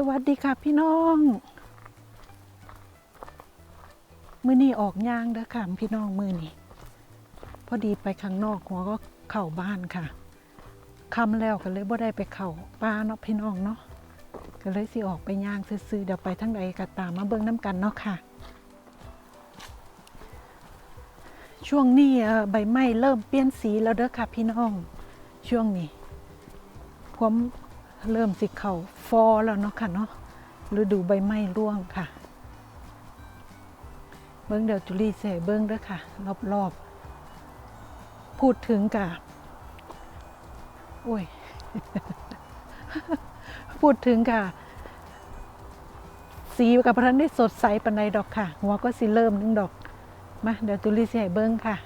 สวัสดีค่ะพี่น้องมือนี้ออกย่างเด้อค่ะพี่น้องมือนี้พอดีไปข้างนอกหัวก็เข้าบ้านค่ะคำแล้วก็เลยบ่ได้ไปเข้าป้าเนาะพี่น้องเนาะก็เลยสิออกไปย่างซื้อเดี๋ยวไปทั้งใดก็ตามมาเบิ่งน้ำกันเนาะค่ะ ช่วงนี้ใบไม้เริ่มเปลี่ยนสีแล้วเด้อค่ะพี่น้อง ช่วงนี้ผม เริ่มสิเขาฟอแล้วเนาะค่ะเนาะฤดูใบไม้ร่วงค่ะ เบิ้งเดี๋ยวจุลีเสเบิ้งด้อค่ะ รอบๆ พูดถึงกะโอ้ย พูดถึงกะสีกับพระนได้สดใสปันใดดอกค่ะ หัวก็สิเริ่มนึงดอก มาเดี๋ยวจุลีเสเบิ้งค่ะ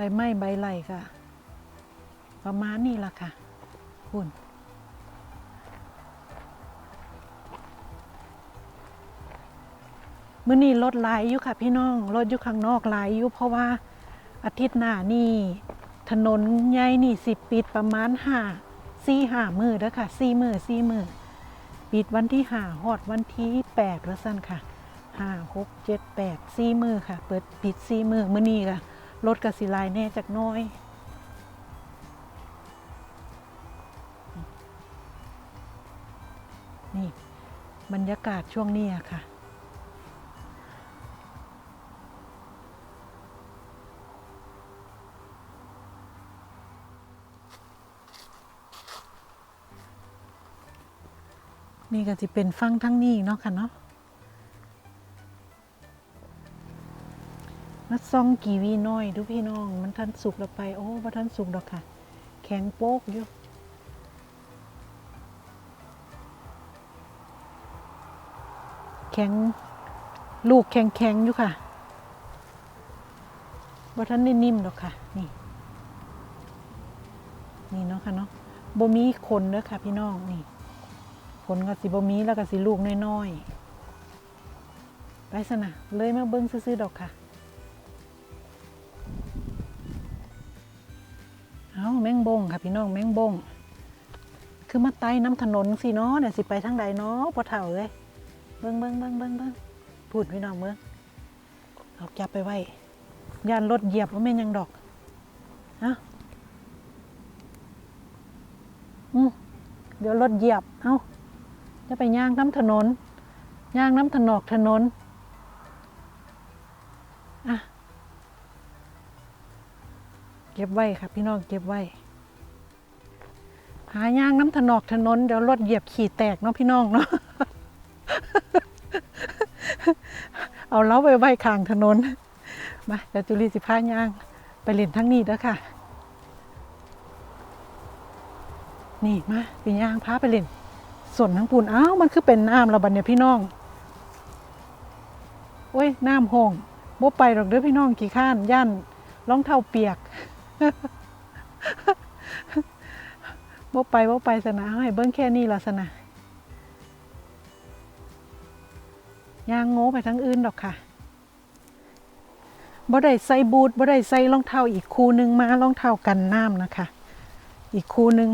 ใบไม้ใบไหลค่ะ ประมาณนี้ละค่ะ คุณมื้อนี้รถลายอยู่ค่ะพี่น้องรถอยู่ข้างนอกลายอยู่เพราะว่าอาทิตย์หน้านี่ถนนใหญ่นี่สิปิดประมาณห้าสี่ห้ามือเด้อค่ะสี่มือสี่มือปิดวันที่ห้าฮอดวันที่แปดแล้วสั้นค่ะห้าหกเจ็ดแปดสี่มือค่ะ เปิดปิดสี่มือมื้อนี้ค่ะ รถกระสิหลายแน่จากน้อยนี่บรรยากาศช่วงนี้อะค่ะ นี่ก็จะเป็นฟังทั้งนี้เนาะค่ะเนาะ นัดซองกีวีน้อยดูพี่น้อง มันทันสุกแล้วไป โอ้บ่ทันสุกดอกค่ะ แข็งโป๊กอยู่แข็งลูกแข็งแข็งอยู่ค่ะบ่ทันได้นิ่มดอกค่ะ นี่ นี่เนาะค่ะเนาะบ่มีขนเด้อค่ะ พี่น้องนี่ขนก็สิบ่มีแล้วก็สิลูกน้อยๆไปสนะเลยมาเบิ่งซื้อๆดอกค่ะ บงค่ะพี่น้องแมงบงคือมาไต่น้ำถนนสิเนาะเดี๋ยวสิไปทางใดเนาะพอเถ่าเลยเบิ่งเบิ่งเบิ่งเบิ่งเบิ่งพูดพี่น้องเบิ่งเอาจับไปไว้ยานรถเหยียบว่าแม่ยังดอกฮะอืมเดี๋ยวรถเหยียบ เอาจะไปย่างน้ำถนนย่างน้ำถนอกถนนอะเก็บไว้ค่ะพี่น้องเก็บไว้ หาย่างน้ำถนอกถนนเดี๋ยวรถเหยียบขี่แตกเนาะพี่น้องเนาะเอาเล้าไปไว้ข้างถนนมาเดี๋ยวจุลีสิพาย่าง ไปเล่นทั้งนี้เด้อค่ะ นี่มาไปย่างพาไปเล่นส่วนทั้งปูนอ้าวมันคือเป็นน้ำระบัดเนี่ยพี่น้องโอ้ยน้ำห้องบ่ไปหรอกเด้อพี่น้องกี่ข้านย่านรองเท้าเปียก บ่ไปบ่าไปสนะเอาให้เบิ้งแค่นี้ละสนะยางโง่ไปทั้งอื่นดอกค่ะบ่ได้ใส่บูทบ่ได้ใส่รองเท้าอีกคู่นึงมารองเท้ากันน้ำนะคะ อีกคู่นึง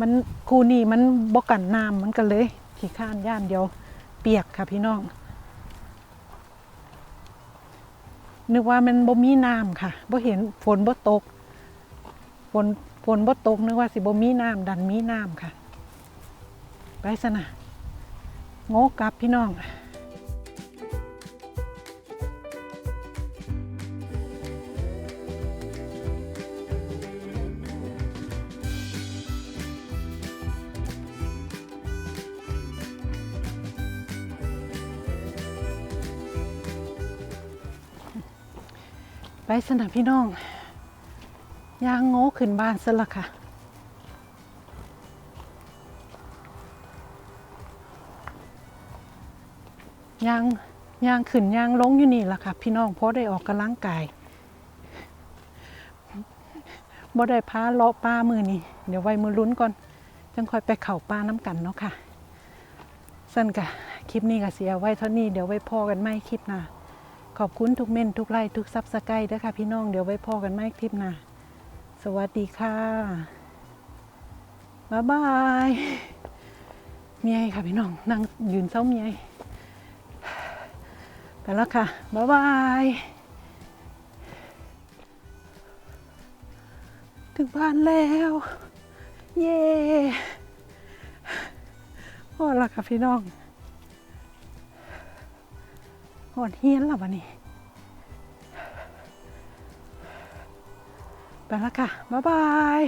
มันคู่นี้มันบ่กันน้ำมันก็เลยขี่ข้านย่านเดียว เปียกค่ะพี่น้องนึกว่ามันบ่มีน้ำค่ะบ่เห็นฝนบ่ตก นฝนบ่ตกนึกว่าสิบ่มีน้ำดันมีน้ำค่ะ ไปซะนะโง่กลับพี่น้องไปสนะพี่น้อง ย่างโง่ขึ้นบ้านซะละค่ะ ย่างย่างขึ้นย่างลงอยู่นี่ล่ะค่ะ พี่น้องเพราะได้ออกกำลังกายบ่ได้พาเลาะป้ามือนี่เดี๋ยวไว้มือลุ้นก่อน จังค่อยไปเข่าป้าน้ำกันเนาะค่ะสั้นกะคลิปนี้ก็เสียไว้เท่านี้เดี๋ยวไว้พอกันไม่คลิปหน้าขอบคุณทุกเม่นทุกไลค์ทุกซับสไครต์ด้วยค่ะพี่น้องเดี๋ยวไว้พอกันไม่คลิปหน้า สวัสดีค่ะ บ๊ายบายเมียค่ะพี่น้องนั่งยืนเศร้าเมียไปแล้วค่ะ บ๊ายบายถึงบ้านแล้ว เย้พอและค่ะพี่น้องหอดเฮียนแล้ววันนี้ ไปแล้วค่ะ บ๊ายบาย